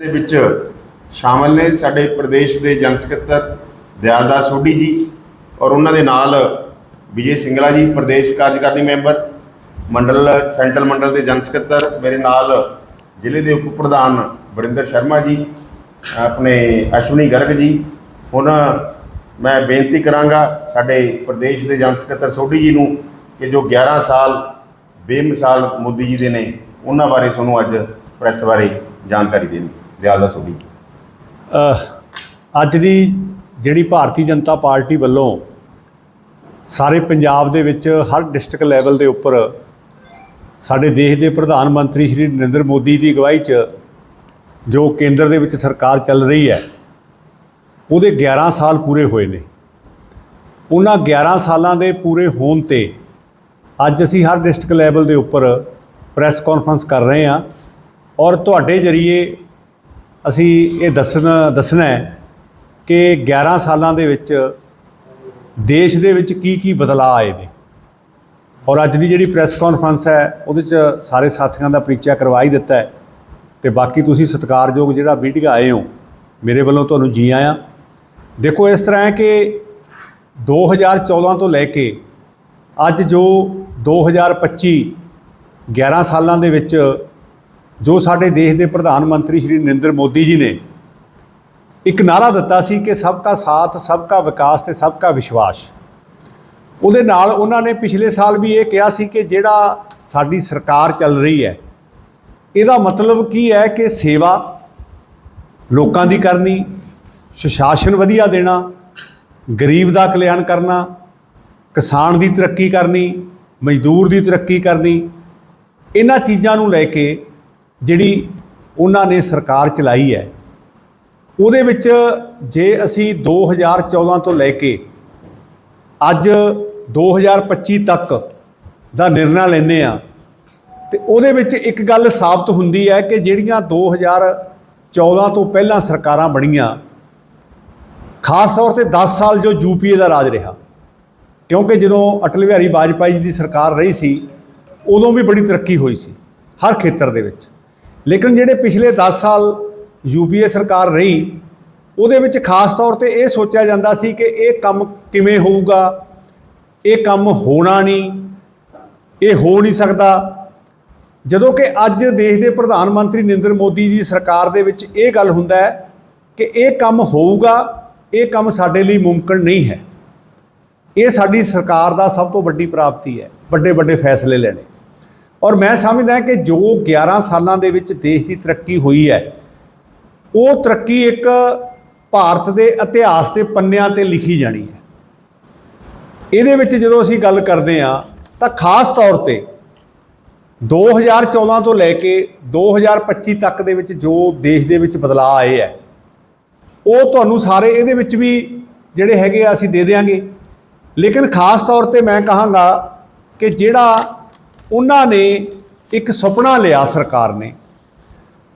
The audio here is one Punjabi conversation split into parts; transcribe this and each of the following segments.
ਦੇ ਵਿੱਚ ਸ਼ਾਮਲ ਨੇ ਸਾਡੇ ਪ੍ਰਦੇਸ਼ ਦੇ ਜਨ ਸਕੱਤਰ ਦਿਆਲਦਾਸ ਸੋਢੀ ਜੀ ਔਰ ਉਹਨਾਂ ਦੇ ਨਾਲ ਵਿਜੇ ਸਿੰਗਲਾ ਜੀ, ਪ੍ਰਦੇਸ਼ ਕਾਰਜਕਾਰਨੀ ਮੈਂਬਰ, ਮੰਡਲ, ਸੈਂਟਰਲ ਮੰਡਲ ਦੇ ਜਨ ਸਕੱਤਰ, ਮੇਰੇ ਨਾਲ ਜ਼ਿਲ੍ਹੇ ਦੇ ਉਪ ਪ੍ਰਧਾਨ ਵਰਿੰਦਰ ਸ਼ਰਮਾ ਜੀ, ਆਪਣੇ ਅਸ਼ਵਨੀ ਗਰਗ ਜੀ। ਹੁਣ ਮੈਂ ਬੇਨਤੀ ਕਰਾਂਗਾ ਸਾਡੇ ਪ੍ਰਦੇਸ਼ ਦੇ ਜਨ ਸਕੱਤਰ ਸੋਢੀ ਜੀ ਨੂੰ ਕਿ ਜੋ 11 ਸਾਲ ਬੇਮਿਸਾਲ ਮੋਦੀ ਜੀ ਦੇ ਨੇ, ਉਹਨਾਂ ਬਾਰੇ ਤੁਹਾਨੂੰ ਅੱਜ ਪ੍ਰੈਸ ਬਾਰੇ ਜਾਣਕਾਰੀ ਦੇਣੀ। ਦਿਆਲਦਾਸ ਸੋਢੀ ਅੱਜ ਦੀ ਜਿਹੜੀ ਭਾਰਤੀ ਜਨਤਾ ਪਾਰਟੀ ਵੱਲੋਂ ਸਾਰੇ ਪੰਜਾਬ ਦੇ ਵਿੱਚ ਹਰ ਡਿਸਟ੍ਰਿਕਟ ਲੈਵਲ ਦੇ ਉੱਪਰ ਸਾਡੇ ਦੇਸ਼ ਦੇ ਪ੍ਰਧਾਨ ਮੰਤਰੀ ਸ਼੍ਰੀ ਨਰਿੰਦਰ ਮੋਦੀ ਦੀ ਅਗਵਾਈ 'ਚ ਜੋ ਕੇਂਦਰ ਦੇ ਵਿੱਚ ਸਰਕਾਰ ਚੱਲ ਰਹੀ ਹੈ, ਉਹਦੇ 11 ਸਾਲ ਪੂਰੇ ਹੋਏ ਨੇ। ਉਹਨਾਂ 11 ਸਾਲਾਂ ਦੇ ਪੂਰੇ ਹੋਣ ਤੇ ਅੱਜ ਅਸੀਂ ਹਰ ਡਿਸਟ੍ਰਿਕਟ ਲੈਵਲ ਦੇ ਉੱਪਰ ਪ੍ਰੈਸ ਕਾਨਫਰੰਸ ਕਰ ਰਹੇ ਹਾਂ ਔਰ ਤੁਹਾਡੇ ਜਰੀਏ ਅਸੀਂ ਇਹ ਦੱਸਣਾ ਦੱਸਣਾ ਹੈ ਕਿ 11 ਸਾਲਾਂ ਦੇ ਵਿੱਚ ਦੇਸ਼ ਦੇ ਵਿੱਚ ਕੀ ਕੀ ਬਦਲਾਅ ਆਏ ਨੇ। ਔਰ ਅੱਜ ਦੀ ਜਿਹੜੀ ਪ੍ਰੈਸ ਕਾਨਫਰੰਸ ਹੈ, ਉਹਦੇ 'ਚ ਸਾਰੇ ਸਾਥੀਆਂ ਦਾ ਪਰਿਚੈ ਕਰਵਾ ਹੀ ਦਿੱਤਾ ਹੈ। ਤੇ ਬਾਕੀ ਤੁਸੀਂ ਸਤਿਕਾਰਯੋਗ ਜਿਹੜਾ ਮੀਡੀਆ ਆਏ ਹੋ, ਮੇਰੇ ਵੱਲੋਂ ਤੁਹਾਨੂੰ ਜੀ ਆਇਆਂ। ਦੇਖੋ, ਇਸ ਤਰ੍ਹਾਂ ਹੈ ਕਿ 2014 ਤੋਂ ਲੈ ਕੇ ਅੱਜ ਜੋ 2025 11 ਸਾਲਾਂ ਦੇ ਵਿੱਚ ਜੋ ਸਾਡੇ ਦੇਸ਼ ਦੇ ਪ੍ਰਧਾਨ ਮੰਤਰੀ ਸ਼੍ਰੀ ਨਰਿੰਦਰ ਮੋਦੀ ਜੀ ਨੇ ਇੱਕ ਨਾਰਾ ਦਿੱਤਾ ਸੀ ਕਿ ਸਭ ਕਾ ਸਾਥ, ਸਭ ਕਾ ਵਿਕਾਸ ਤੇ ਸਭ ਕਾ ਵਿਸ਼ਵਾਸ। ਉਹਦੇ ਨਾਲ ਉਹਨਾਂ ਨੇ ਪਿਛਲੇ ਸਾਲ ਵੀ ਇਹ ਕਿਹਾ ਸੀ ਕਿ ਜਿਹੜਾ ਸਾਡੀ ਸਰਕਾਰ ਚੱਲ ਰਹੀ ਹੈ, ਇਹਦਾ ਮਤਲਬ ਕੀ ਹੈ ਕਿ ਸੇਵਾ ਲੋਕਾਂ ਦੀ ਕਰਨੀ, ਸੁਸ਼ਾਸਨ ਵਧੀਆ ਦੇਣਾ, ਗਰੀਬ ਦਾ ਕਲਿਆਣ ਕਰਨਾ, ਕਿਸਾਨ ਦੀ ਤਰੱਕੀ ਕਰਨੀ, ਮਜ਼ਦੂਰ ਦੀ ਤਰੱਕੀ ਕਰਨੀ, ਇਹਨਾਂ ਚੀਜ਼ਾਂ ਨੂੰ ਲੈ ਕੇ ਜਿਹੜੀ ਉਹਨਾਂ ਨੇ ਸਰਕਾਰ ਚਲਾਈ ਹੈ, ਉਹਦੇ ਵਿੱਚ ਜੇ ਅਸੀਂ 2014 ਤੋਂ ਲੈ ਕੇ ਅੱਜ 2025 ਤੱਕ ਦਾ ਨਿਰਣਾ ਲੈਂਦੇ ਆ ਤੇ ਉਹਦੇ ਵਿੱਚ ਇੱਕ ਗੱਲ ਸਾਬਤ ਹੁੰਦੀ ਹੈ ਕਿ ਜਿਹੜੀਆਂ 2014 ਤੋਂ ਪਹਿਲਾਂ ਸਰਕਾਰਾਂ ਬਣੀਆਂ, ਖਾਸ ਤੌਰ ਤੇ 10 ਸਾਲ ਜੋ ਯੂਪੀਏ ਦਾ ਰਾਜ ਰਿਹਾ, ਕਿਉਂਕਿ ਜਦੋਂ ਅਟਲ ਬਿਹਾਰੀ ਵਾਜਪਾਈ ਜੀ ਦੀ ਸਰਕਾਰ ਰਹੀ ਸੀ, ਉਦੋਂ ਵੀ ਬੜੀ ਤਰੱਕੀ ਹੋਈ ਸੀ, ਹਰ ਖੇਤਰ ਦੇ ਵਿੱਚ। ਲੇਕਿਨ ਜਿਹੜੇ ਪਿਛਲੇ 10 ਸਾਲ ਯੂਪੀਏ ਸਰਕਾਰ ਰਹੀ, ਉਹਦੇ ਵਿੱਚ ਖਾਸ ਤੌਰ ਤੇ ਇਹ ਸੋਚਿਆ ਜਾਂਦਾ ਸੀ ਕਿ ਇਹ ਕੰਮ ਕਿਵੇਂ ਹੋਊਗਾ, ਇਹ ਕੰਮ ਹੋਣਾ ਨਹੀਂ, ਇਹ ਹੋ ਨਹੀਂ ਸਕਦਾ। ਜਦੋਂ ਕਿ ਅੱਜ ਦੇਸ਼ ਦੇ ਪ੍ਰਧਾਨ ਮੰਤਰੀ ਨਰਿੰਦਰ ਮੋਦੀ ਦੀ ਸਰਕਾਰ ਦੇ ਵਿੱਚ ਇਹ ਗੱਲ ਹੁੰਦਾ ਹੈ ਕਿ ਇਹ ਕੰਮ ਹੋਊਗਾ, ਇਹ ਕੰਮ ਸਾਡੇ ਲਈ ਮੁਮਕਨ ਨਹੀਂ ਹੈ। ਇਹ ਸਾਡੀ ਸਰਕਾਰ ਦਾ ਸਭ ਤੋਂ ਵੱਡੀ ਪ੍ਰਾਪਤੀ ਹੈ ਵੱਡੇ ਵੱਡੇ ਫੈਸਲੇ ਲੈਣੇ। ਔਰ ਮੈਂ ਸਮਝਦਾ ਕਿ ਜੋ 11 ਸਾਲਾਂ ਦੇ ਵਿੱਚ ਦੇਸ਼ ਦੀ ਤਰੱਕੀ ਹੋਈ ਹੈ, ਉਹ ਤਰੱਕੀ ਇੱਕ ਭਾਰਤ ਦੇ ਇਤਿਹਾਸ ਦੇ ਪੰਨਿਆਂ ਤੇ ਲਿਖੀ ਜਾਣੀ ਹੈ। ਇਹਦੇ ਵਿੱਚ ਜਦੋਂ ਅਸੀਂ ਗੱਲ ਕਰਦੇ ਹਾਂ, ਤਾਂ ਖਾਸ ਤੌਰ ਤੇ 2014 ਤੋਂ ਲੈ ਕੇ 2025 ਤੱਕ ਦੇ ਵਿੱਚ ਜੋ ਦੇਸ਼ ਦੇ ਵਿੱਚ ਬਦਲਾਅ ਆਏ ਹੈ, ਉਹ ਤੁਹਾਨੂੰ ਸਾਰੇ ਇਹਦੇ ਵਿੱਚ ਵੀ ਜਿਹੜੇ ਹੈਗੇ ਆ ਅਸੀਂ ਦੇ ਦੇਵਾਂਗੇ ਲੇਕਿਨ ਖਾਸ ਤੌਰ ਤੇ ਮੈਂ ਕਹਾਂਗਾ ਕਿ ਜਿਹੜਾ ਉਹਨਾਂ ਨੇ ਇੱਕ ਸੁਪਨਾ ਲਿਆ ਸਰਕਾਰ ਨੇ।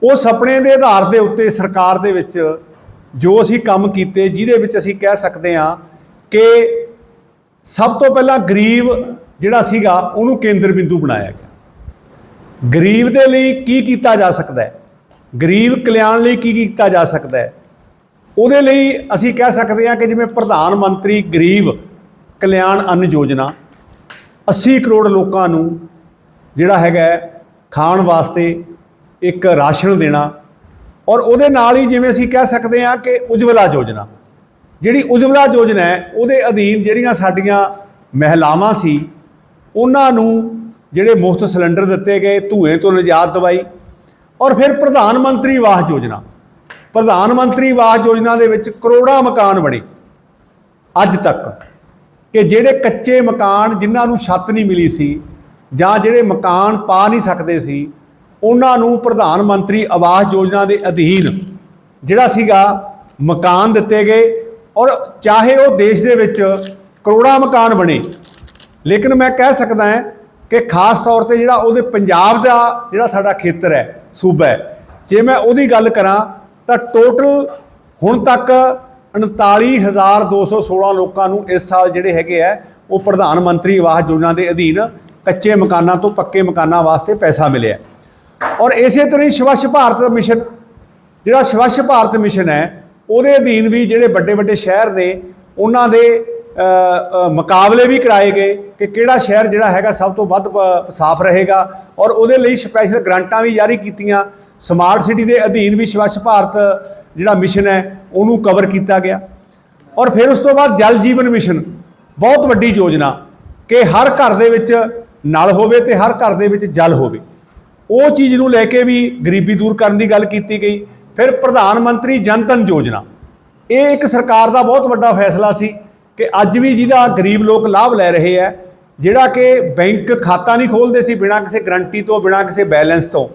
ਉਹ ਸੁਪਨੇ ਦੇ ਆਧਾਰ ਦੇ ਉੱਤੇ ਸਰਕਾਰ ਦੇ ਵਿੱਚ ਜੋ ਅਸੀਂ ਕੰਮ ਕੀਤੇ, ਜਿਹਦੇ ਵਿੱਚ ਅਸੀਂ ਕਹਿ ਸਕਦੇ ਹਾਂ ਕਿ ਸਭ ਤੋਂ ਪਹਿਲਾਂ ਗਰੀਬ ਜਿਹੜਾ ਸੀਗਾ, ਉਹਨੂੰ ਕੇਂਦਰ ਬਿੰਦੂ ਬਣਾਇਆ ਗਿਆ। ਗਰੀਬ ਦੇ ਲਈ ਕੀ ਕੀਤਾ ਜਾ ਸਕਦਾ ਹੈ? ਗਰੀਬ ਕਲਿਆਣ ਲਈ ਕੀ ਕੀਤਾ ਜਾ ਸਕਦਾ ਹੈ? ਉਹਦੇ ਲਈ ਅਸੀਂ ਕਹਿ ਸਕਦੇ ਹਾਂ ਕਿ ਜਿਵੇਂ ਪ੍ਰਧਾਨ ਮੰਤਰੀ ਗਰੀਬ ਕਲਿਆਣ ਅੰਨ ਯੋਜਨਾ 80 ਕਰੋੜ ਲੋਕਾਂ ਨੂੰ ਜਿਹੜਾ ਹੈਗਾ ਖਾਣ ਵਾਸਤੇ ਇੱਕ ਰਾਸ਼ਨ ਦੇਣਾ। ਔਰ ਉਹਦੇ ਨਾਲ ਹੀ ਜਿਵੇਂ ਅਸੀਂ ਕਹਿ ਸਕਦੇ ਹਾਂ ਕਿ ਉਜਵਲਾ ਯੋਜਨਾ। ਜਿਹੜੀ ਉਜਵਲਾ ਯੋਜਨਾ ਹੈ, ਉਹਦੇ ਅਧੀਨ ਜਿਹੜੀਆਂ ਸਾਡੀਆਂ ਮਹਿਲਾਵਾਂ ਸੀ, ਉਹਨਾਂ ਨੂੰ ਜਿਹੜੇ ਮੁਫਤ ਸਿਲੰਡਰ ਦਿੱਤੇ ਗਏ, ਧੂਏ ਤੋਂ ਨਿਜਾਤ ਦਵਾਈ। ਔਰ ਫਿਰ ਪ੍ਰਧਾਨ ਮੰਤਰੀ ਆਵਾਸ ਯੋਜਨਾ। ਪ੍ਰਧਾਨ ਮੰਤਰੀ ਆਵਾਸ ਯੋਜਨਾ ਦੇ ਵਿੱਚ ਕਰੋੜਾਂ ਮਕਾਨ ਬਣੇ। ਅੱਜ ਤੱਕ ਕਿ ਜਿਹੜੇ ਕੱਚੇ ਮਕਾਨ ਜਿਨ੍ਹਾਂ ਨੂੰ ਛੱਤ ਨਹੀਂ ਮਿਲੀ ਸੀ ਜਾਂ ਜਿਹੜੇ ਮਕਾਨ ਪਾ ਨਹੀਂ ਸਕਦੇ ਸੀ, ਉਹਨਾਂ ਨੂੰ ਪ੍ਰਧਾਨ ਮੰਤਰੀ ਆਵਾਸ ਯੋਜਨਾ ਦੇ ਅਧੀਨ ਜਿਹੜਾ ਸੀਗਾ, ਮਕਾਨ ਦਿੱਤੇ ਗਏ ਔਰ ਚਾਹੇ ਉਹ ਦੇਸ਼ ਦੇ ਵਿੱਚ ਕਰੋੜਾਂ ਮਕਾਨ ਬਣੇ, ਲੇਕਿਨ ਮੈਂ ਕਹਿ ਸਕਦਾ ਹਾਂ ਕਿ ਖਾਸ ਤੌਰ ਤੇ ਜਿਹੜਾ ਉਹਦੇ ਪੰਜਾਬ ਦਾ ਜਿਹੜਾ ਸਾਡਾ ਖੇਤਰ ਹੈ, ਸੂਬਾ ਹੈ, ਜੇ ਮੈਂ ਉਹਦੀ ਗੱਲ ਕਰਾਂ ਤਾਂ ਟੋਟਲ ਹੁਣ ਤੱਕ 39216 ਲੋਕਾਂ ਨੂੰ ਇਸ ਸਾਲ ਜਿਹੜੇ ਹੈਗੇ ਆ, ਉਹ ਪ੍ਰਧਾਨ ਮੰਤਰੀ ਆਵਾਸ ਯੋਜਨਾ ਦੇ ਅਧੀਨ ਕੱਚੇ ਮਕਾਨਾਂ ਤੋਂ ਪੱਕੇ ਮਕਾਨਾਂ ਵਾਸਤੇ ਪੈਸਾ ਮਿਲਿਆ। ਔਰ ਇਸੇ ਤਰ੍ਹਾਂ ਹੀ ਸਵੱਛ ਭਾਰਤ ਮਿਸ਼ਨ, ਜਿਹੜਾ ਸਵੱਛ ਭਾਰਤ ਮਿਸ਼ਨ ਹੈ, ਉਹਦੇ ਅਧੀਨ ਵੀ ਜਿਹੜੇ ਵੱਡੇ ਵੱਡੇ ਸ਼ਹਿਰ ਨੇ, ਉਹਨਾਂ ਦੇ ਮੁਕਾਬਲੇ ਵੀ ਕਰਾਏ ਗਏ ਕਿ ਕਿਹੜਾ ਸ਼ਹਿਰ ਜਿਹੜਾ ਹੈਗਾ ਸਭ ਤੋਂ ਵੱਧ ਪ- ਸਾਫ਼ ਰਹੇਗਾ। ਔਰ ਉਹਦੇ ਲਈ ਸਪੈਸ਼ਲ ਗ੍ਰਾਂਟਾਂ ਵੀ ਜਾਰੀ ਕੀਤੀਆਂ। ਸਮਾਰਟ ਸਿਟੀ ਦੇ ਅਧੀਨ ਵੀ ਸਵੱਛ ਭਾਰਤ ਜਿਹੜਾ ਮਿਸ਼ਨ ਹੈ, ਉਹਨੂੰ ਕਵਰ ਕੀਤਾ ਗਿਆ। ਔਰ ਫਿਰ ਉਸ ਤੋਂ ਬਾਅਦ ਜਲ ਜੀਵਨ ਮਿਸ਼ਨ, ਬਹੁਤ ਵੱਡੀ ਯੋਜਨਾ ਕਿ ਹਰ ਘਰ ਦੇ ਵਿੱਚ ਨਲ ਹੋਵੇ ਤੇ ਹਰ ਘਰ ਦੇ ਵਿੱਚ ਜਲ ਹੋਵੇ। ਉਹ ਚੀਜ਼ ਨੂੰ ਲੈ ਕੇ ਵੀ ਗਰੀਬੀ ਦੂਰ ਕਰਨ ਦੀ ਗੱਲ ਕੀਤੀ ਗਈ। ਫਿਰ ਪ੍ਰਧਾਨ ਮੰਤਰੀ ਜਨ ਧਨ ਯੋਜਨਾ। ਇਹ ਇੱਕ ਸਰਕਾਰ ਦਾ ਬਹੁਤ ਵੱਡਾ ਫੈਸਲਾ ਸੀ ਕਿ ਅੱਜ ਵੀ ਜਿਹਦਾ ਗਰੀਬ ਲੋਕ ਲਾਭ ਲੈ ਰਹੇ ਹੈ, ਜਿਹੜਾ ਕਿ ਬੈਂਕ ਖਾਤਾ ਨਹੀਂ ਖੋਲਦੇ ਸੀ ਬਿਨਾਂ ਕਿਸੇ ਗਰੰਟੀ ਤੋਂ, ਬਿਨਾਂ ਕਿਸੇ ਬੈਲੈਂਸ ਤੋਂ।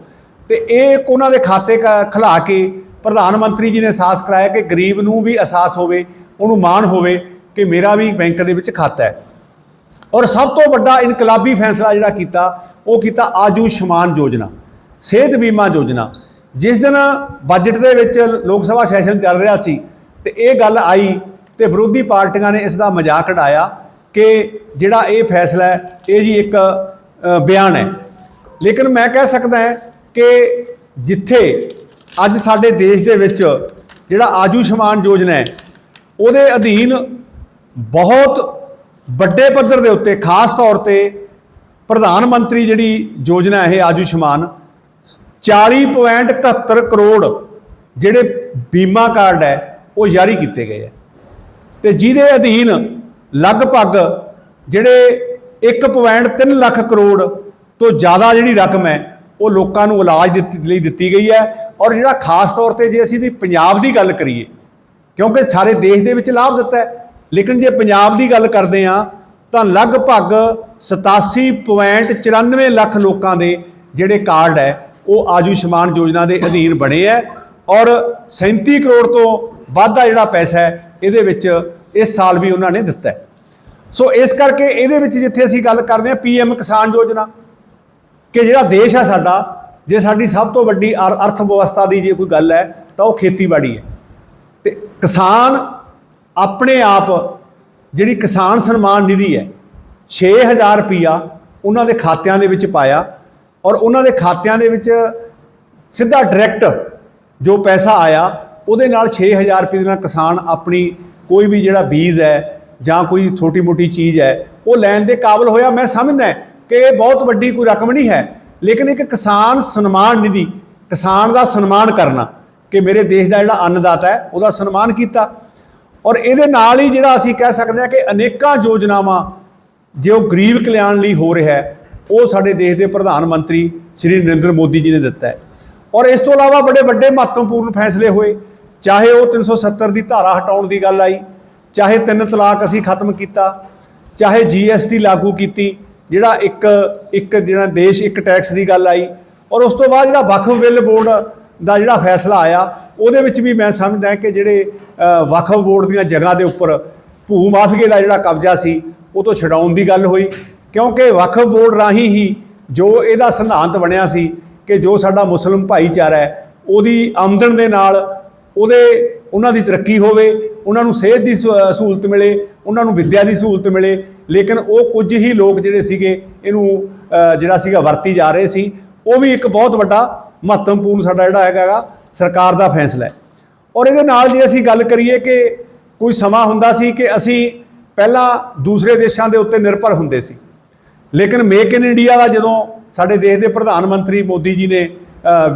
ਤੇ ਇਹ ਉਹਨਾਂ ਦੇ ਖਾਤੇ ਕ- ਖੁਲਾ ਕੇ ਪ੍ਰਧਾਨ ਮੰਤਰੀ ਜੀ ਨੇ ਅਹਿਸਾਸ ਕਰਾਇਆ ਕਿ ਗਰੀਬ ਨੂੰ ਵੀ ਅਹਿਸਾਸ ਹੋਵੇ, ਉਹਨੂੰ ਮਾਣ ਹੋਵੇ ਕਿ ਮੇਰਾ ਵੀ ਬੈਂਕ ਦੇ ਵਿੱਚ ਖਾਤਾ ਹੈ। ਔਰ ਸਭ ਤੋਂ ਵੱਡਾ ਇਨਕਲਾਬੀ ਫੈਸਲਾ ਜਿਹੜਾ ਕੀਤਾ, ਉਹ ਕੀਤਾ ਆਯੁਸ਼ਮਾਨ ਯੋਜਨਾ, ਸਿਹਤ ਬੀਮਾ ਯੋਜਨਾ। ਜਿਸ ਦਿਨ ਬਜਟ ਦੇ ਵਿੱਚ ਲੋਕ ਸਭਾ ਸੈਸ਼ਨ ਚੱਲ ਰਿਹਾ ਸੀ ਤੇ ਇਹ ਗੱਲ ਆਈ ਤੇ ਵਿਰੋਧੀ ਪਾਰਟੀਆਂ ਨੇ ਇਸ ਦਾ ਮਜ਼ਾਕ ਉਡਾਇਆ ਕਿ ਜਿਹੜਾ ਇਹ ਫੈਸਲਾ ਹੈ, ਇਹ ਜੀ ਇੱਕ ਬਿਆਨ ਹੈ। ਲੇਕਿਨ ਮੈਂ ਕਹਿ ਸਕਦਾ ਹਾਂ ਕਿ ਜਿੱਥੇ ਅੱਜ ਸਾਡੇ ਦੇਸ਼ ਦੇ ਵਿੱਚ ਜਿਹੜਾ ਆਯੁਸ਼ਮਾਨ ਯੋਜਨਾ ਹੈ, ਉਹਦੇ ਅਧੀਨ ਬਹੁਤ ਵੱਡੇ ਪੱਧਰ ਦੇ ਉੱਤੇ, ਖਾਸ ਤੌਰ ਤੇ ਪ੍ਰਧਾਨ ਮੰਤਰੀ ਜਿਹੜੀ ਯੋਜਨਾ ਇਹ ਆਯੁਸ਼ਮਾਨ 40.71 ਕਰੋੜ ਜਿਹੜੇ ਬੀਮਾ ਕਾਰਡ ਹੈ, ਉਹ ਜਾਰੀ ਕੀਤੇ ਗਏ ਹੈ। ਤੇ ਜਿਹਦੇ ਅਧੀਨ ਲਗਭਗ ਜਿਹੜੇ 1.3 ਲੱਖ ਕਰੋੜ ਤੋਂ ਜ਼ਿਆਦਾ ਜਿਹੜੀ ਰਕਮ ਹੈ, ਉਹ ਲੋਕਾਂ ਨੂੰ ਇਲਾਜ ਦਿੱਤੀ, ਲਈ ਦਿੱਤੀ ਗਈ ਹੈ। ਔਰ ਜਿਹੜਾ ਖਾਸ ਤੌਰ ਤੇ ਜੇ ਅਸੀਂ ਦੀ ਪੰਜਾਬ ਦੀ ਗੱਲ ਕਰੀਏ, ਕਿਉਂਕਿ ਸਾਰੇ ਦੇਸ਼ ਦੇ ਵਿੱਚ ਲਾਭ ਦਿੱਤਾ ਹੈ ਲੇਕਿਨ ਜੇ ਪੰਜਾਬ ਦੀ ਗੱਲ ਕਰਦੇ ਆ ਤਾਂ ਲਗਭਗ 87.94 ਲੱਖ ਲੋਕਾਂ ਦੇ ਜਿਹੜੇ ਕਾਰਡ ਹੈ, ਉਹ ਆਯੁਸ਼ਮਾਨ ਯੋਜਨਾ ਦੇ ਅਧੀਨ ਬਣੇ ਹੈ ਔਰ 37 ਕਰੋੜ ਤੋਂ ਵੱਧ ਦਾ ਜਿਹੜਾ ਪੈਸਾ ਹੈ, ਇਹਦੇ ਵਿੱਚ ਇਸ ਸਾਲ ਵੀ ਉਹਨਾਂ ਨੇ ਦਿੱਤਾ ਹੈ। ਸੋ ਇਸ ਕਰਕੇ ਇਹਦੇ ਵਿੱਚ ਜਿੱਥੇ ਅਸੀਂ ਗੱਲ ਕਰਦੇ ਹਾਂ ਪੀਐਮ ਕਿਸਾਨ ਯੋਜਨਾ, ਕਿ ਜਿਹੜਾ ਦੇਸ਼ ਆ ਸਾਡਾ, ਜੇ ਸਾਡੀ ਸਭ ਤੋਂ ਵੱਡੀ ਅਰ- ਅਰਥ ਵਿਵਸਥਾ ਦੀ ਜੇ ਕੋਈ ਗੱਲ ਹੈ, ਤਾਂ ਉਹ ਖੇਤੀਬਾੜੀ ਹੈ। ਤੇ ਕਿਸਾਨ ਆਪਣੇ ਆਪ ਜਿਹੜੀ ਕਿਸਾਨ ਸਨਮਾਨ ਨਿਧੀ ਹੈ 6000 ਰੁਪਿਆ ਉਹਨਾਂ ਦੇ ਖਾਤਿਆਂ ਦੇ ਵਿੱਚ ਪਾਇਆ ਔਰ ਉਹਨਾਂ ਦੇ ਖਾਤਿਆਂ ਦੇ ਵਿੱਚ ਸਿੱਧਾ ਡਾਇਰੈਕਟ ਜੋ ਪੈਸਾ ਆਇਆ, ਉਹਦੇ ਨਾਲ 6000 ਰੁਪਏ ਦੇ ਨਾਲ ਕਿਸਾਨ ਆਪਣੀ ਕੋਈ ਵੀ ਜਿਹੜਾ ਬੀਜ ਹੈ ਜਾਂ ਕੋਈ ਛੋਟੀ ਮੋਟੀ ਚੀਜ਼ ਹੈ, ਉਹ ਲੈਣ ਦੇ ਕਾਬਿਲ ਹੋਇਆ। ਮੈਂ ਸਮਝਦਾ ਕਿ ਇਹ ਬਹੁਤ ਵੱਡੀ ਕੋਈ ਰਕਮ ਨਹੀਂ ਹੈ, ਲੇਕਿਨ ਇੱਕ ਕਿਸਾਨ ਸਨਮਾਨ ਨਿਧੀ, ਕਿਸਾਨ ਦਾ ਸਨਮਾਨ ਕਰਨਾ ਕਿ ਮੇਰੇ ਦੇਸ਼ ਦਾ ਜਿਹੜਾ ਅੰਨਦਾਤਾ ਹੈ, ਉਹਦਾ ਸਨਮਾਨ ਕੀਤਾ। ਔਰ ਇਹਦੇ ਨਾਲ ਹੀ ਜਿਹੜਾ ਅਸੀਂ ਕਹਿ ਸਕਦੇ ਹਾਂ ਕਿ ਅਨੇਕਾਂ ਯੋਜਨਾਵਾਂ, ਜੋ ਗਰੀਬ ਕਲਿਆਣ ਲਈ ਹੋ ਰਿਹਾ ਹੈ, ਉਹ ਸਾਡੇ ਦੇਸ਼ ਦੇ ਪ੍ਰਧਾਨ ਮੰਤਰੀ ਸ਼੍ਰੀ ਨਰਿੰਦਰ ਮੋਦੀ ਜੀ ਨੇ ਦਿੱਤਾ ਹੈ। ਔਰ ਇਸ ਤੋਂ ਇਲਾਵਾ ਬੜੇ ਵੱਡੇ ਮਹੱਤਵਪੂਰਨ ਫੈਸਲੇ ਹੋਏ। ਚਾਹੇ ਉਹ 370 ਦੀ ਧਾਰਾ ਹਟਾਉਣ ਦੀ ਗੱਲ ਆਈ, ਚਾਹੇ ਤਿੰਨ ਤਲਾਕ ਅਸੀਂ ਖਤਮ ਕੀਤਾ, ਚਾਹੇ ਜੀਐਸਟੀ ਲਾਗੂ ਕੀਤੀ, ਜਿਹੜਾ ਇੱਕ ਇੱਕ ਜਿਹੜਾ ਦੇਸ਼ ਇੱਕ ਟੈਕਸ ਦੀ ਗੱਲ ਆਈ। ਔਰ ਉਸ ਤੋਂ ਬਾਅਦ ਜਿਹੜਾ ਵਕਫ ਬਿੱਲ ਬੋਰਡ ਦਾ ਜਿਹੜਾ ਫੈਸਲਾ ਆਇਆ ਉਹਦੇ ਵਿੱਚ ਵੀ ਮੈਂ ਸਮਝਦਾ ਕਿ ਜਿਹੜੇ ਅ, ਵਕਫ ਬੋਰਡ ਦੀਆਂ ਜਗ੍ਹਾ ਦੇ ਉੱਪਰ ਭੂ ਮਾਫੀਏ ਦਾ ਜਿਹੜਾ ਕਬਜ਼ਾ ਸੀ ਉਹ ਤੋਂ ਛਡਾਉਣ ਦੀ ਗੱਲ ਹੋਈ। ਕਿਉਂਕਿ ਵਕਫ ਬੋਰਡ ਰਾਹੀਂ ਹੀ ਜੋ ਇਹਦਾ ਸਿਧਾਂਤ ਬਣਿਆ ਸੀ ਕਿ ਜੋ ਸਾਡਾ ਮੁਸਲਮ ਭਾਈਚਾਰਾ ਹੈ ਉਹਦੀ ਆਮਦਨ ਦੇ ਨਾਲ ਉਹਦੇ ਉਹਨਾਂ ਦੀ ਤਰੱਕੀ ਹੋਵੇ ਉਹਨਾਂ ਨੂੰ ਸਿਹਤ ਦੀ ਸਹੂ- ਸਹੂਲਤ ਮਿਲੇ ਉਹਨਾਂ ਨੂੰ ਵਿੱਦਿਆ ਦੀ ਸਹੂਲਤ ਮਿਲੇ ਲੇਕਿਨ ਉਹ ਕੁਝ ਹੀ ਲੋਕ ਜਿਹੜੇ ਸੀਗੇ ਇਹਨੂੰ ਜਿਹੜਾ ਸੀਗਾ ਵਰਤੀ ਜਾ ਰਹੇ ਸੀ। ਉਹ ਵੀ ਇੱਕ ਬਹੁਤ ਵੱਡਾ ਮਹੱਤਵਪੂਰਨ ਸਾਡਾ ਜਿਹੜਾ ਹੈਗਾ ਗਾ, ਸਰਕਾਰ ਦਾ ਫੈਸਲਾ ਹੈ। ਔਰ ਇਹਦੇ ਨਾਲ ਜੇ ਅਸੀਂ ਗੱਲ ਕਰੀਏ ਕਿ ਕੋਈ ਸਮਾਂ ਹੁੰਦਾ ਸੀ ਕਿ ਅਸੀਂ ਪਹਿਲਾਂ ਦੂਸਰੇ ਦੇਸ਼ਾਂ ਦੇ ਉੱਤੇ ਨਿਰਭਰ ਹੁੰਦੇ ਸੀ। ਲੇਕਿਨ ਮੇਕ ਇਨ ਇੰਡੀਆ ਦਾ ਜਦੋਂ ਸਾਡੇ ਦੇਸ਼ ਦੇ ਪ੍ਰਧਾਨ ਮੰਤਰੀ ਮੋਦੀ ਜੀ ਨੇ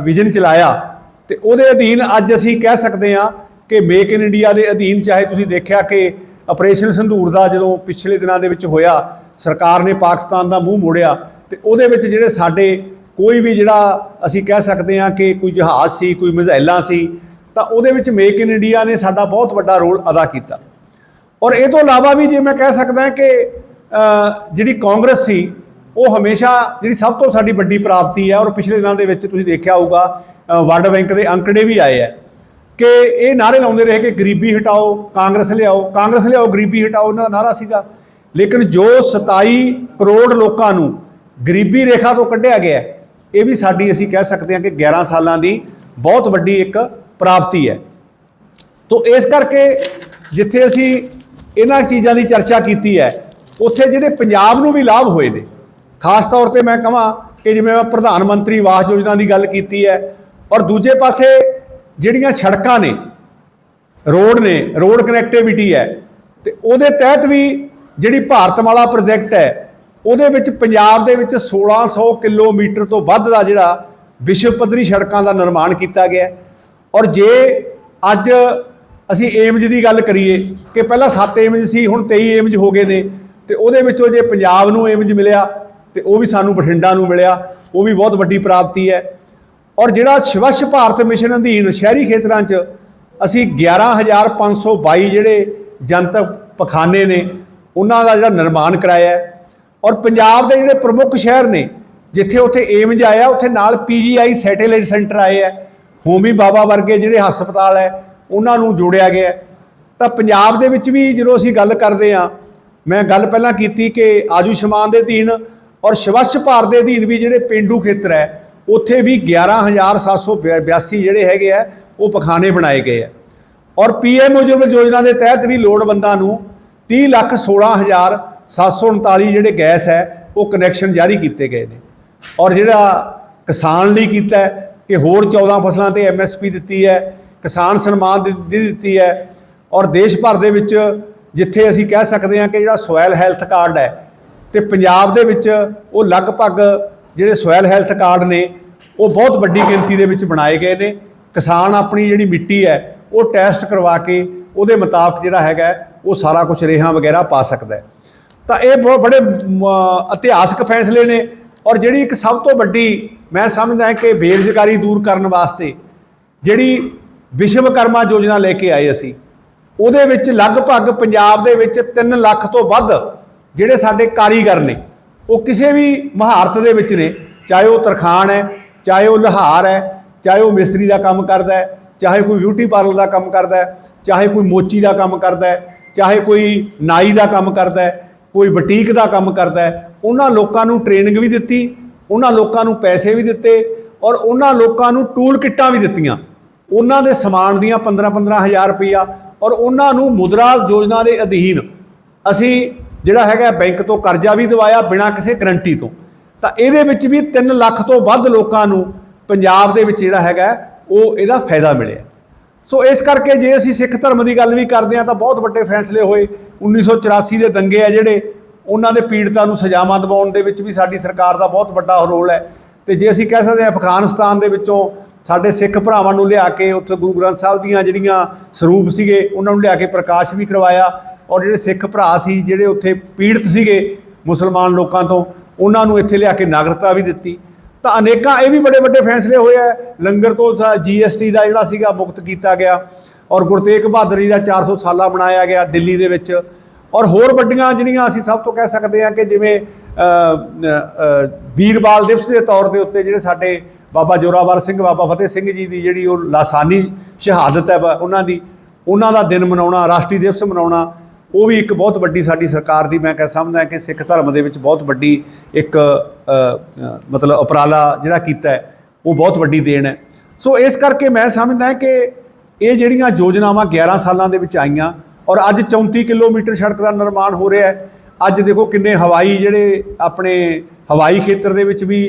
ਵਿਜ਼ਨ ਚਲਾਇਆ, ਤੇ ਉਹਦੇ ਅਧੀਨ ਅੱਜ ਅਸੀਂ ਕਹਿ ਸਕਦੇ ਹਾਂ ਕਿ ਮੇਕ ਇਨ ਇੰਡੀਆ ਦੇ ਅਧੀਨ ਚਾਹੇ ਤੁਸੀਂ ਦੇਖਿਆ ਕਿ ਆਪਰੇਸ਼ਨ ਸੰਧੂਰ ਦਾ ਜਦੋਂ ਪਿਛਲੇ ਦਿਨਾਂ ਦੇ ਵਿੱਚ ਹੋਇਆ, ਸਰਕਾਰ ਨੇ ਪਾਕਿਸਤਾਨ ਦਾ ਮੂੰਹ ਮੋੜਿਆ, ਤੇ ਉਹਦੇ ਵਿੱਚ ਜਿਹੜੇ ਸਾਡੇ ਕੋਈ ਵੀ ਜਿਹੜਾ ਅਸੀਂ ਕਹਿ ਸਕਦੇ ਹਾਂ ਕਿ ਕੋਈ ਜਹਾਜ਼ ਸੀ, ਕੋਈ ਮਿਜ਼ਾਈਲਾਂ ਸੀ, ਤਾਂ ਉਹਦੇ ਵਿੱਚ ਮੇਕ ਇਨ ਇੰਡੀਆ ਨੇ ਸਾਡਾ ਬਹੁਤ ਵੱਡਾ ਰੋਲ ਅਦਾ ਕੀਤਾ। ਔਰ ਇਹ ਤੋਂ ਇਲਾਵਾ ਵੀ ਜੇ ਮੈਂ ਕਹਿ ਸਕਦਾ ਕਿ ਜਿਹੜੀ ਕਾਂਗਰਸ ਸੀ, ਉਹ ਹਮੇਸ਼ਾ ਜਿਹੜੀ ਸਭ ਤੋਂ ਸਾਡੀ ਵੱਡੀ ਪ੍ਰਾਪਤੀ ਹੈ, ਔਰ ਪਿਛਲੇ ਦਿਨਾਂ ਦੇ ਵਿੱਚ ਤੁਸੀਂ ਦੇਖਿਆ ਹੋਊਗਾ ਵਰਲਡ ਬੈਂਕ ਦੇ ਅੰਕੜੇ ਵੀ ਆਏ ਹੈ ਕਿ ਇਹ ਨਾਰੇ ਲਾਉਂਦੇ ਰਹੇ ਕਿ ਗਰੀਬੀ ਹਟਾਓ, ਕਾਂਗਰਸ ਲਿਆਓ ਕਾਂਗਰਸ ਲਿਆਓ, ਗਰੀਬੀ ਹਟਾਓ, ਇਹਨਾਂ ਦਾ ਨਾਰਾ ਸੀਗਾ। ਲੇਕਿਨ ਜੋ 27 ਕਰੋੜ ਲੋਕਾਂ ਨੂੰ ਗਰੀਬੀ ਰੇਖਾ ਤੋਂ ਕੱਢਿਆ ਗਿਆ ਇਹ ਵੀ ਸਾਡੀ ਅਸੀਂ ਕਹਿ ਸਕਦੇ ਹਾਂ ਕਿ 11 ਸਾਲਾਂ ਦੀ ਬਹੁਤ ਵੱਡੀ ਇੱਕ ਪ੍ਰਾਪਤੀ ਹੈ। ਤੋ ਇਸ ਕਰਕੇ ਜਿੱਥੇ ਅਸੀਂ ਇਹਨਾਂ ਚੀਜ਼ਾਂ ਦੀ ਚਰਚਾ ਕੀਤੀ ਹੈ, ਉੱਥੇ ਜਿਹੜੇ ਪੰਜਾਬ ਨੂੰ ਵੀ ਲਾਭ ਹੋਏ ਨੇ, ਖਾਸ ਤੌਰ ਤੇ ਮੈਂ ਕਹਾਂ ਕਿ ਜਿਵੇਂ ਮੈਂ ਪ੍ਰਧਾਨ ਮੰਤਰੀ ਆਵਾਸ ਯੋਜਨਾ ਦੀ ਗੱਲ ਕੀਤੀ ਹੈ ਔਰ ਦੂਜੇ ਪਾਸੇ ਜਿਹੜੀਆਂ ਸੜਕਾਂ ਨੇ, ਰੋਡ ਨੇ, ਰੋਡ ਕਨੈਕਟੀਵਿਟੀ ਹੈ, ਤੇ ਉਹਦੇ ਤਹਿਤ ਵੀ ਜਿਹੜੀ ਭਾਰਤਮਾਲਾ ਪ੍ਰੋਜੈਕਟ ਹੈ ਉਹਦੇ ਵਿੱਚ ਪੰਜਾਬ ਦੇ ਵਿੱਚ 1600 ਕਿਲੋਮੀਟਰ ਤੋਂ ਵੱਧ ਦਾ ਜਿਹੜਾ ਵਿਸ਼ਵ ਪੱਧਰੀ ਸੜਕਾਂ ਦਾ ਨਿਰਮਾਣ ਕੀਤਾ ਗਿਆ ਔਰ ਜੇ ਅੱਜ ਅਸੀਂ ਏਮਜ ਦੀ ਗੱਲ ਕਰੀਏ ਕਿ ਪਹਿਲਾਂ 7 ਏਮਜ ਸੀ, ਹੁਣ 23 ਏਮਜ ਹੋ ਗਏ ਨੇ ਤੇ ਉਹਦੇ ਵਿੱਚੋਂ ਜੇ ਪੰਜਾਬ ਨੂੰ ਏਮਜ ਮਿਲਿਆ ਤੇ ਉਹ ਵੀ ਸਾਨੂੰ ਬਠਿੰਡਾ ਨੂੰ ਮਿਲਿਆ, ਉਹ ਵੀ ਬਹੁਤ ਵੱਡੀ ਪ੍ਰਾਪਤੀ ਹੈ। ਔਰ ਜਿਹੜਾ ਸਵੱਛ ਭਾਰਤ ਮਿਸ਼ਨ ਅਧੀਨ ਸ਼ਹਿਰੀ ਖੇਤਰਾਂ 'ਚ ਅਸੀਂ 11522 ਜਿਹੜੇ ਜਨਤਕ ਪਖਾਨੇ ਨੇ, ਉਹਨਾਂ ਦਾ ਜਿਹੜਾ ਨਿਰਮਾਣ ਕਰਾਇਆ ਔਰ ਪੰਜਾਬ ਦੇ ਜਿਹੜੇ ਪ੍ਰਮੁੱਖ ਸ਼ਹਿਰ ਨੇ, ਜਿੱਥੇ ਉੱਥੇ ਏਮਜ ਆਇਆ, ਉੱਥੇ ਨਾਲ ਪੀਜੀਆਈ ਸੈਟੇਲਾਈਟ ਸੈਂਟਰ ਆਏ ਹੈ ਹੋਮੀ ਬਾਬਾ ਵਰਗੇ ਜਿਹੜੇ ਹਸਪਤਾਲ ਹੈ, ਉਹਨਾਂ ਨੂੰ ਜੋੜਿਆ ਗਿਆ ਤਾਂ ਪੰਜਾਬ ਦੇ ਵਿੱਚ ਵੀ ਜਦੋਂ ਅਸੀਂ ਗੱਲ ਕਰਦੇ ਹਾਂ, ਮੈਂ ਗੱਲ ਪਹਿਲਾਂ ਕੀਤੀ ਕਿ ਆਯੁਸ਼ਮਾਨ ਦੇ ਅਧੀਨ ਔਰ ਸਵੱਛ ਭਾਰਤ ਦੇ ਅਧੀਨ ਵੀ ਜਿਹੜੇ ਪਿੰਡੂ ਖੇਤਰ ਹੈ, ਉੱਥੇ ਵੀ 11782 ਜਿਹੜੇ ਹੈਗੇ ਆ, ਉਹ ਪਖਾਨੇ ਬਣਾਏ ਗਏ ਆ। ਔਰ ਪੀਐਮ ਉਜਵਲ ਯੋਜਨਾ ਦੇ ਤਹਿਤ ਵੀ ਲੋੜਵੰਦਾਂ ਨੂੰ 30 ਲੱਖ 16739 ਜਿਹੜੇ ਗੈਸ ਹੈ, ਉਹ ਕਨੈਕਸ਼ਨ ਜਾਰੀ ਕੀਤੇ ਗਏ ਨੇ। ਔਰ ਜਿਹੜਾ ਕਿਸਾਨ ਲਈ ਕੀਤਾ ਕਿ ਹੋਰ 14 ਫਸਲਾਂ ਤੇ ਐਮਐਸਪੀ ਦਿੱਤੀ ਹੈ, ਕਿਸਾਨ ਸਨਮਾਨ ਦਿੱਤੀ ਹੈ। ਔਰ ਦੇਸ਼ ਭਰ ਦੇ ਵਿੱਚ ਜਿੱਥੇ ਅਸੀਂ ਕਹਿ ਸਕਦੇ ਹਾਂ ਕਿ ਜਿਹੜਾ ਸੋਇਲ ਹੈਲਥ ਕਾਰਡ ਹੈ, ਤੇ ਪੰਜਾਬ ਦੇ ਵਿੱਚ ਉਹ ਲਗਭਗ ਜਿਹੜੇ ਸੋਇਲ ਹੈਲਥ ਕਾਰਡ ਨੇ, ਉਹ ਬਹੁਤ ਵੱਡੀ ਗਿਣਤੀ ਦੇ ਵਿੱਚ ਬਣਾਏ ਗਏ ਨੇ। ਕਿਸਾਨ ਆਪਣੀ ਜਿਹੜੀ ਮਿੱਟੀ ਹੈ, ਉਹ ਟੈਸਟ ਕਰਵਾ ਕੇ ਉਹਦੇ ਮੁਤਾਬਕ ਜਿਹੜਾ ਹੈਗਾ, ਉਹ ਸਾਰਾ ਕੁਝ ਰੇਹਾਂ ਵਗੈਰਾ ਪਾ ਸਕਦਾ ਹੈ। ਤਾਂ ਇਹ ਬਹੁਤ ਬੜੇ ਇਤਿਹਾਸਕ ਫੈਸਲੇ ਨੇ। ਔਰ ਜਿਹੜੀ ਇੱਕ ਸਭ ਤੋਂ ਵੱਡੀ, ਮੈਂ ਸਮਝਦਾ ਹਾਂ ਕਿ ਬੇਰੁਜ਼ਗਾਰੀ ਦੂਰ ਕਰਨ ਵਾਸਤੇ ਜਿਹੜੀ ਵਿਸ਼ਵਕਰਮਾ ਯੋਜਨਾ ਲੈ ਕੇ ਆਏ ਅਸੀਂ, ਉਹਦੇ ਵਿੱਚ ਲਗਭਗ ਪੰਜਾਬ ਦੇ ਵਿੱਚ 3 ਲੱਖ ਤੋਂ ਵੱਧ ਜਿਹੜੇ ਸਾਡੇ ਕਾਰੀਗਰ ਨੇ, ਉਹ ਕਿਸੇ ਵੀ ਮਹਾਰਤ ਦੇ ਵਿੱਚ ਨੇ, ਚਾਹੇ ਉਹ ਤਰਖਾਣ ਹੈ, ਚਾਹੇ ਉਹ ਲੁਹਾਰ ਹੈ, ਚਾਹੇ ਉਹ ਮਿਸਤਰੀ ਦਾ ਕੰਮ ਕਰਦਾ ਹੈ, ਚਾਹੇ ਕੋਈ ਬਿਊਟੀ ਪਾਰਲਰ ਦਾ ਕੰਮ ਕਰਦਾ ਹੈ, ਚਾਹੇ ਕੋਈ ਮੋਚੀ ਦਾ ਕੰਮ ਕਰਦਾ ਹੈ, ਚਾਹੇ ਕੋਈ ਨਾਈ ਦਾ ਕੰਮ ਕਰਦਾ ਹੈ ਕੋਈ ਬੁਟੀਕ ਦਾ ਕੰਮ ਕਰਦਾ ਹੈ, ਉਹਨਾਂ ਲੋਕਾਂ ਨੂੰ ਟ੍ਰੇਨਿੰਗ ਵੀ ਦਿੱਤੀ, ਉਹਨਾਂ ਲੋਕਾਂ ਨੂੰ ਪੈਸੇ ਵੀ ਦਿੱਤੇ ਔਰ ਉਹਨਾਂ ਲੋਕਾਂ ਨੂੰ ਟੂਲ ਕਿੱਟਾਂ ਵੀ ਦਿੱਤੀਆਂ। ਉਹਨਾਂ ਦੇ ਸਮਾਨ ਦੀਆਂ 15-15 ਹਜ਼ਾਰ ਰੁਪਈਆ ਔਰ ਉਹਨਾਂ ਨੂੰ ਮੁਦਰਾ ਯੋਜਨਾ ਦੇ ਅਧੀਨ ਅਸੀਂ ਜਿਹੜਾ ਹੈਗਾ ਬੈਂਕ ਤੋਂ ਕਰਜ਼ਾ ਵੀ ਦਿਵਾਇਆ ਬਿਨਾਂ ਕਿਸੇ ਗਰੰਟੀ ਤੋਂ। ਤਾਂ ਇਹਦੇ ਵਿੱਚ ਵੀ 3 ਲੱਖ ਤੋਂ ਵੱਧ ਲੋਕਾਂ ਨੂੰ ਪੰਜਾਬ ਦੇ ਵਿੱਚ ਜਿਹੜਾ ਹੈਗਾ ਉਹ ਇਹਦਾ ਫਾਇਦਾ ਮਿਲਿਆ। ਸੋ ਇਸ ਕਰਕੇ ਜੇ ਅਸੀਂ ਸਿੱਖ ਧਰਮ ਦੀ ਗੱਲ ਵੀ ਕਰਦੇ ਹਾਂ ਤਾਂ ਬਹੁਤ ਵੱਡੇ ਫੈਸਲੇ ਹੋਏ। 1984 ਦੇ ਦੰਗੇ ਆ ਜਿਹੜੇ, ਉਹਨਾਂ ਦੇ ਪੀੜਤਾਂ ਨੂੰ ਸਜ਼ਾਵਾਂ ਦਿਵਾਉਣ ਦੇ ਵਿੱਚ ਵੀ ਸਾਡੀ ਸਰਕਾਰ ਦਾ ਬਹੁਤ ਵੱਡਾ ਰੋਲ ਹੈ। ਤੇ ਜੇ ਅਸੀਂ ਕਹਿ ਸਕਦੇ ਹਾਂ ਅਫਗਾਨਿਸਤਾਨ ਦੇ ਵਿੱਚੋਂ ਸਾਡੇ ਸਿੱਖ ਭਰਾਵਾਂ ਨੂੰ ਲਿਆ ਕੇ ਉੱਥੇ ਗੁਰੂ ਗ੍ਰੰਥ ਸਾਹਿਬ ਦੀਆਂ ਜਿਹੜੀਆਂ ਸਰੂਪ ਸੀਗੇ, ਉਹਨਾਂ ਨੂੰ ਲਿਆ ਕੇ ਪ੍ਰਕਾਸ਼ ਵੀ ਕਰਵਾਇਆ। ਔਰ ਜਿਹੜੇ ਸਿੱਖ ਭਰਾ ਸੀ, ਜਿਹੜੇ ਉੱਥੇ ਪੀੜਤ ਸੀਗੇ ਮੁਸਲਮਾਨ ਲੋਕਾਂ ਤੋਂ, ਉਹਨਾਂ ਨੂੰ ਇੱਥੇ ਲਿਆ ਕੇ ਨਾਗਰਿਕਤਾ ਵੀ ਦਿੱਤੀ। ਤਾਂ ਅਨੇਕਾਂ ਇਹ ਵੀ ਬੜੇ ਵੱਡੇ ਫੈਸਲੇ ਹੋਏ ਆ। ਲੰਗਰ ਤੋਂ ਜੀਐਸਟੀ ਦਾ ਜਿਹੜਾ ਸੀਗਾ ਮੁਕਤ ਕੀਤਾ ਗਿਆ ਔਰ ਗੁਰਤੇਗ ਬਹਾਦਰ ਜੀ ਦਾ 400 ਸਾਲਾ ਬਣਾਇਆ ਗਿਆ ਦਿੱਲੀ ਦੇ ਵਿੱਚ। ਔਰ ਹੋਰ ਵੱਡੀਆਂ ਜਿਹੜੀਆਂ ਅਸੀਂ ਸਭ ਤੋਂ ਕਹਿ ਸਕਦੇ ਹਾਂ ਕਿ ਜਿਵੇਂ ਅ, ਅ, ਵੀਰਬਾਲ ਦਿਵਸ ਦੇ ਤੌਰ ਦੇ ਉੱਤੇ ਜਿਹੜੇ ਸਾਡੇ ਬਾਬਾ ਜੋਰਾਵਰ ਸਿੰਘ ਬਾਬਾ ਫਤਿਹ ਸਿੰਘ ਜੀ ਦੀ ਜਿਹੜੀ ਉਹ ਲਾਸਾਨੀ ਸ਼ਹਾਦਤ ਹੈ ਵਾ ਉਹਨਾਂ ਦੀ ਉਹਨਾਂ ਦਾ ਦਿਨ ਮਨਾਉਣਾ ਰਾਸ਼ਟਰੀ ਦਿਵਸ ਮਨਾਉਣਾ ਉਹ ਵੀ ਇੱਕ ਬਹੁਤ ਵੱਡੀ ਸਾਡੀ ਸਰਕਾਰ ਦੀ ਮੈਂ ਕਹਿ ਸਮਝਦਾ ਕਿ ਸਿੱਖ ਧਰਮ ਦੇ ਵਿੱਚ ਬਹੁਤ ਵੱਡੀ ਇੱਕ ਮਤਲਬ ਉਪਰਾਲਾ ਜਿਹੜਾ ਕੀਤਾ ਉਹ ਬਹੁਤ ਵੱਡੀ ਦੇਣ ਹੈ। ਸੋ ਇਸ ਕਰਕੇ ਮੈਂ ਸਮਝਦਾ ਕਿ ਇਹ ਜਿਹੜੀਆਂ ਯੋਜਨਾਵਾਂ 11 ਸਾਲਾਂ ਦੇ ਵਿੱਚ ਆਈਆਂ ਔਰ ਅੱਜ 34 ਕਿਲੋਮੀਟਰ ਸੜਕ ਦਾ ਨਿਰਮਾਣ ਹੋ ਰਿਹਾ ਹੈ। ਅੱਜ ਦੇਖੋ ਕਿੰਨੇ ਹਵਾਈ ਜਿਹੜੇ ਆਪਣੇ ਹਵਾਈ ਖੇਤਰ ਦੇ ਵਿੱਚ ਵੀ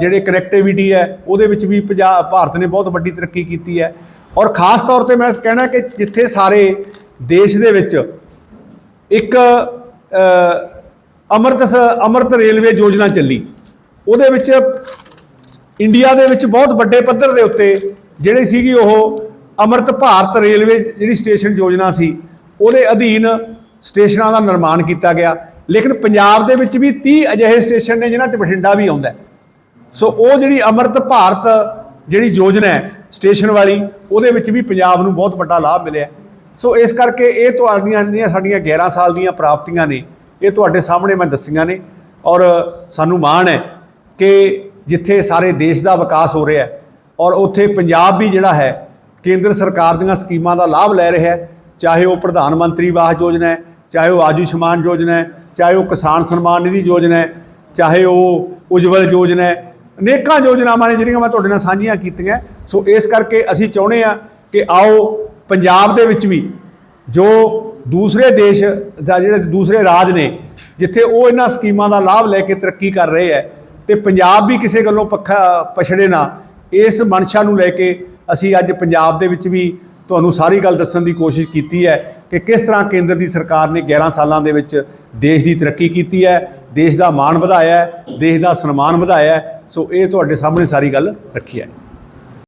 ਜਿਹੜੇ ਕਨੈਕਟੀਵਿਟੀ ਹੈ, ਉਹਦੇ ਵਿੱਚ ਵੀ ਪੰਜਾਬ ਭਾਰਤ ਨੇ ਬਹੁਤ ਵੱਡੀ ਤਰੱਕੀ ਕੀਤੀ ਹੈ। ਔਰ ਖਾਸ ਤੌਰ ਤੇ ਮੈਂ ਕਹਿਣਾ ਕਿ ਜਿੱਥੇ ਸਾਰੇ ਦੇਸ਼ ਦੇ ਵਿੱਚ ਇੱਕ ਅ, ਅੰਮ੍ਰਿਤ ਰੇਲਵੇ ਯੋਜਨਾ ਚੱਲੀ। ਉਹਦੇ ਵਿੱਚ ਇੰਡੀਆ ਦੇ ਵਿੱਚ ਬਹੁਤ ਵੱਡੇ ਪੱਧਰ ਦੇ ਉੱਤੇ ਜਿਹੜੀ ਸੀਗੀ ਉਹ ਅੰਮ੍ਰਿਤ ਭਾਰਤ ਰੇਲਵੇ ਜਿਹੜੀ ਸਟੇਸ਼ਨ ਯੋਜਨਾ ਸੀ ਉਹਦੇ ਅਧੀਨ ਸਟੇਸ਼ਨਾਂ ਦਾ ਨਿਰਮਾਣ ਕੀਤਾ ਗਿਆ। ਲੇਕਿਨ ਪੰਜਾਬ ਦੇ ਵਿੱਚ ਵੀ 30 ਅਜਿਹੇ ਸਟੇਸ਼ਨ ਨੇ ਜਿਨ੍ਹਾਂ 'ਚ ਬਠਿੰਡਾ ਵੀ ਆਉਂਦਾ ਸੋ ਉਹ ਜਿਹੜੀ ਅੰਮ੍ਰਿਤ ਭਾਰਤ ਜਿਹੜੀ ਯੋਜਨਾ ਹੈ ਸਟੇਸ਼ਨ ਵਾਲੀ ਉਹਦੇ ਵਿੱਚ ਵੀ ਪੰਜਾਬ ਨੂੰ ਬਹੁਤ ਵੱਡਾ ਲਾਭ ਮਿਲਿਆ ਸੋ ਇਸ ਕਰਕੇ ਇਹ ਤੁਹਾਡੀਆਂ ਜਿਹੜੀਆਂ ਸਾਡੀਆਂ 11 ਸਾਲ ਦੀਆਂ ਪ੍ਰਾਪਤੀਆਂ ਨੇ, ਇਹ ਤੁਹਾਡੇ ਸਾਹਮਣੇ ਮੈਂ ਦੱਸੀਆਂ ਨੇ। ਔਰ ਸਾਨੂੰ ਮਾਣ ਹੈ ਕਿ ਜਿੱਥੇ ਸਾਰੇ ਦੇਸ਼ ਦਾ ਵਿਕਾਸ ਹੋ ਰਿਹਾ ਹੈ ਔਰ ਉੱਥੇ ਪੰਜਾਬ ਵੀ ਜਿਹੜਾ ਹੈ, ਕੇਂਦਰ ਸਰਕਾਰ ਦੀਆਂ ਸਕੀਮਾਂ ਦਾ ਲਾਭ ਲੈ ਰਿਹਾ ਹੈ। ਚਾਹੇ ਉਹ ਪ੍ਰਧਾਨ ਮੰਤਰੀ ਆਵਾਸ ਯੋਜਨਾ ਹੈ, ਚਾਹੇ ਉਹ ਆਯੁਸ਼ਮਾਨ ਯੋਜਨਾ ਹੈ, ਚਾਹੇ ਉਹ ਕਿਸਾਨ ਸਨਮਾਨ ਨਿਧੀ ਯੋਜਨਾ ਹੈ, ਚਾਹੇ ਉਹ ਉਜਵਲ ਯੋਜਨਾ ਹੈ, ਅਨੇਕਾਂ ਯੋਜਨਾਵਾਂ ਨੇ ਜਿਹੜੀਆਂ ਮੈਂ ਤੁਹਾਡੇ ਨਾਲ ਸਾਂਝੀਆਂ ਕੀਤੀਆਂ। ਸੋ ਇਸ ਕਰਕੇ ਅਸੀਂ ਚਾਹੁੰਦੇ ਆ ਕਿ ਆਓ ਪੰਜਾਬ ਦੇ ਵਿੱਚ ਵੀ ਜੋ ਦੂਸਰੇ ਦੇਸ਼ ਜਾਂ ਜਿਹੜੇ ਦੂਸਰੇ ਰਾਜ ਨੇ, ਜਿੱਥੇ ਉਹ ਇਹਨਾਂ ਸਕੀਮਾਂ ਦਾ ਲਾਭ ਲੈ ਕੇ ਤਰੱਕੀ ਕਰ ਰਹੇ ਹੈ ਤੇ ਪੰਜਾਬ ਵੀ ਕਿਸੇ ਗੱਲੋਂ ਪੱਖਾ, ਪਛੜੇ ਨਾ, ਇਸ ਮਨਸ਼ਾ ਨੂੰ ਲੈ ਕੇ ਅਸੀਂ ਅੱਜ ਪੰਜਾਬ ਦੇ ਵਿੱਚ ਵੀ ਤੁਹਾਨੂੰ ਸਾਰੀ ਗੱਲ ਦੱਸਣ ਦੀ ਕੋਸ਼ਿਸ਼ ਕੀਤੀ ਹੈ ਕਿ ਕਿਸ ਤਰ੍ਹਾਂ ਕੇਂਦਰ ਦੀ ਸਰਕਾਰ ਨੇ 11 ਸਾਲਾਂ ਦੇ ਵਿੱਚ ਦੇਸ਼ ਦੀ ਤਰੱਕੀ ਕੀਤੀ ਹੈ, ਦੇਸ਼ ਦਾ ਮਾਣ ਵਧਾਇਆ ਹੈ, ਦੇਸ਼ ਦਾ ਸਨਮਾਨ ਵਧਾਇਆ ਹੈ। ਸੋ ਇਹ ਤੁਹਾਡੇ ਸਾਹਮਣੇ ਸਾਰੀ ਗੱਲ ਰੱਖੀ ਹੈ।